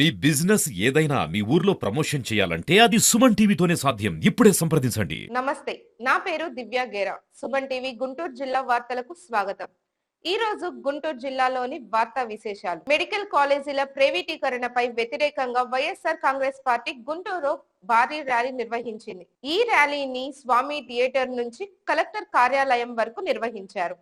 మీ business ఏదైనా మీ ఊర్లో promotion చేయాలంటే అది సుమన్ టీవీతోనే సాధ్యం. ఇప్పుడే సంప్రదించండి. నమస్తే నా పేరు దివ్య గేరా. సుమన్ టీవీ గుంటూరు జిల్లా వార్తలకు స్వాగతం. ఈ రోజు గుంటూరు జిల్లాలోని వార్తా విశేషాలు. మెడికల్ కాలేజీల ప్రైవేటీకరణపై వ్యతిరేకంగా వైఎస్ఆర్ కాంగ్రెస్ పార్టీ గుంటూరు భారీ ర్యాలీ నిర్వహించింది. ఈ ర్యాలీని స్వామి థియేటర్ నుంచి కలెక్టర్ కార్యాలయం వరకు నిర్వహించారు.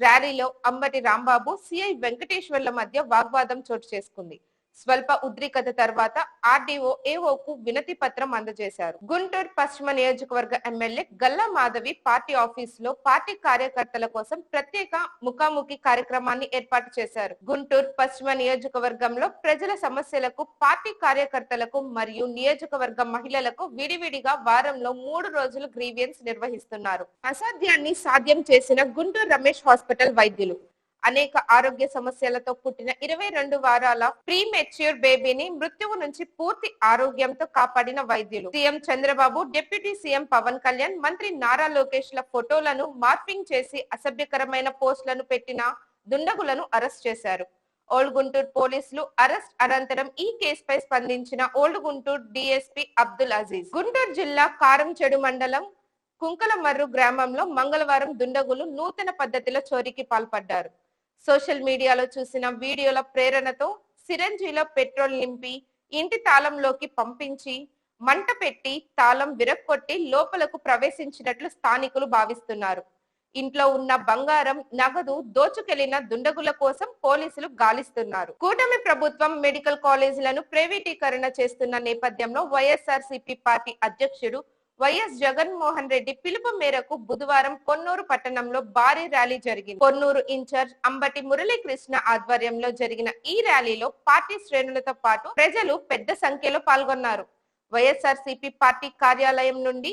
ర్యాలీలో అంబటి రాంబాబు సిఐ వెంకటేశ్వర్ల మధ్య వాగ్వాదం చోటు చేసుకుంది. స్వల్ప ఉద్రిక్తత తర్వాత ఆర్డీఓ ఏఓకు వినతి పత్రం అందజేశారు. గుంటూరు పశ్చిమ నియోజకవర్గ ఎమ్మెల్యే గల్లా మాధవి పార్టీ ఆఫీస్లో పార్టీ కార్యకర్తల కోసం ప్రత్యేక ముఖాముఖి కార్యక్రమాన్ని ఏర్పాటు చేశారు. గుంటూరు పశ్చిమ నియోజకవర్గంలో ప్రజల సమస్యలకు పార్టీ కార్యకర్తలకు మరియు నియోజకవర్గ మహిళలకు విడివిడిగా వారంలో మూడు రోజులు గ్రీవియన్స్ నిర్వహిస్తున్నారు. అసాధ్యాన్ని సాధ్యం చేసిన గుంటూరు రమేష్ హాస్పిటల్ వైద్యులు అనేక ఆరోగ్య సమస్యలతో పుట్టిన ఇరవై రెండు వారాల ప్రీ మెచ్యూర్ బేబీని మృత్యువు నుంచి పూర్తి ఆరోగ్యంతో కాపాడిన వైద్యులు. CM Chandrababu deputy CM Pawan Kalyan మంత్రి నారా లోకేష్ ల ఫోటోలను మార్పింగ్ చేసి అసభ్యకరమైన పోస్టులను పెట్టిన దుండగులను అరెస్ట్ చేశారు. ఓల్డ్ గుంటూరు పోలీసులు అరెస్ట్ అనంతరం ఈ కేసుపై స్పందించిన ఓల్డ్ గుంటూరు డిఎస్పీ అబ్దుల్ అజీజ్. గుంటూరు జిల్లా కారంచెడు మండలం కుంకలమర్రు గ్రామంలో మంగళవారం దుండగులు నూతన పద్ధతిలో చోరీకి పాల్పడ్డారు. సోషల్ మీడియాలో చూసిన వీడియోల ప్రేరణతో సిరంజీలో పెట్రోల్ నింపి ఇంటి తాళంలోకి పంపించి మంట పెట్టి తాళం విరక్కొట్టి లోపలకు ప్రవేశించినట్లు స్థానికులు భావిస్తున్నారు. ఇంట్లో ఉన్న బంగారం నగదు దోచుకెళ్ళిన దుండగుల కోసం పోలీసులు గాలిస్తున్నారు. కూటమి ప్రభుత్వం మెడికల్ కాలేజీలను ప్రైవేటీకరణ చేస్తున్న నేపథ్యంలో వైఎస్ఆర్ పార్టీ అధ్యక్షుడు వైఎస్ జగన్మోహన్ రెడ్డి పిలుపు మేరకు బుధవారం కొన్నూరు పట్టణంలో భారీ ర్యాలీ జరిగింది. కొన్నూరు ఇన్ఛార్జ్ అంబటి మురళీకృష్ణ ఆధ్వర్యంలో జరిగిన ఈ ర్యాలీలో పార్టీ శ్రేణులతో పాటు ప్రజలు పెద్ద సంఖ్యలో పాల్గొన్నారు. వైఎస్ఆర్ పార్టీ కార్యాలయం నుండి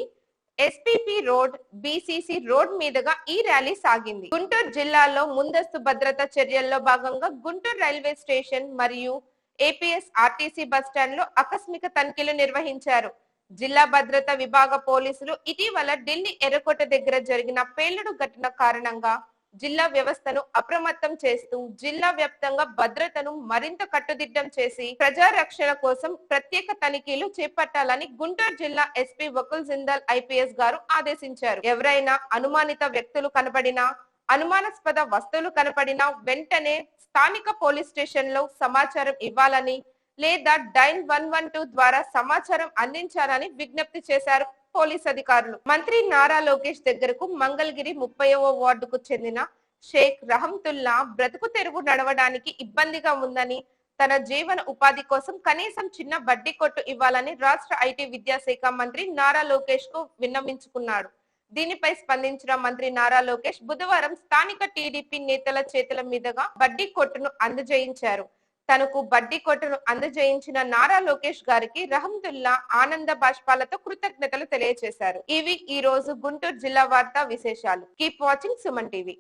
ఎస్పీపీ రోడ్ బీసీసీ రోడ్ మీదుగా ఈ ర్యాలీ సాగింది. గుంటూరు జిల్లాలో ముందస్తు భద్రతా చర్యల్లో భాగంగా గుంటూరు రైల్వే స్టేషన్ మరియు ఏపీఎస్ ఆర్టీసీ బస్టాండ్లో ఆకస్మిక తనిఖీలు నిర్వహించారు. జిల్లా భద్రతా విభాగ పోలీసులు ఇటీవల ఢిల్లీ ఎర్రకోట దగ్గర జరిగిన పేలుడు ఘటన కారణంగా జిల్లా వ్యవస్థను అప్రమత్తం చేస్తూ జిల్లా వ్యాప్తంగా భద్రతను మరింత కట్టుదిట్టం చేసి ప్రజా రక్షణ కోసం ప్రత్యేక తనిఖీలు చేపట్టాలని గుంటూరు జిల్లా ఎస్పీ వకుల్ జిందాల్ ఐపీఎస్ గారు ఆదేశించారు. ఎవరైనా అనుమానిత వ్యక్తులు కనబడినా అనుమానాస్పద వస్తువులు కనపడినా వెంటనే స్థానిక పోలీస్ స్టేషన్లో సమాచారం ఇవ్వాలని లేదా డైన్ వన్ వన్ టూ ద్వారా సమాచారం అందించాలని విజ్ఞప్తి చేశారు పోలీస్ అధికారులు. మంత్రి నారా లోకేష్ దగ్గరకు మంగళగిరి ముప్పైవ వార్డుకు చెందిన షేక్ రహంతుల్లా బ్రతుకు తెరువు నడవడానికి ఇబ్బందిగా ఉందని తన జీవన ఉపాధి కోసం కనీసం చిన్న బడ్డీ కొట్టు ఇవ్వాలని రాష్ట్ర ఐటీ విద్యాశాఖ మంత్రి నారా లోకేష్కు విన్నవించుకున్నాడు. దీనిపై స్పందించిన మంత్రి నారా లోకేష్ బుధవారం స్థానిక టీడీపీ నేతల చేతుల మీదుగా బడ్డీ కొట్టును అందజేయించారు. తనకు బడ్డీ కొట్టును అందజేయించిన నారా లోకేష్ గారికి రహమ్దుల్లా ఆనంద బాష్పాలతో కృతజ్ఞతలు తెలియజేశారు. ఇవి ఈ రోజు గుంటూరు జిల్లా వార్తా విశేషాలు. Keep watching Suman TV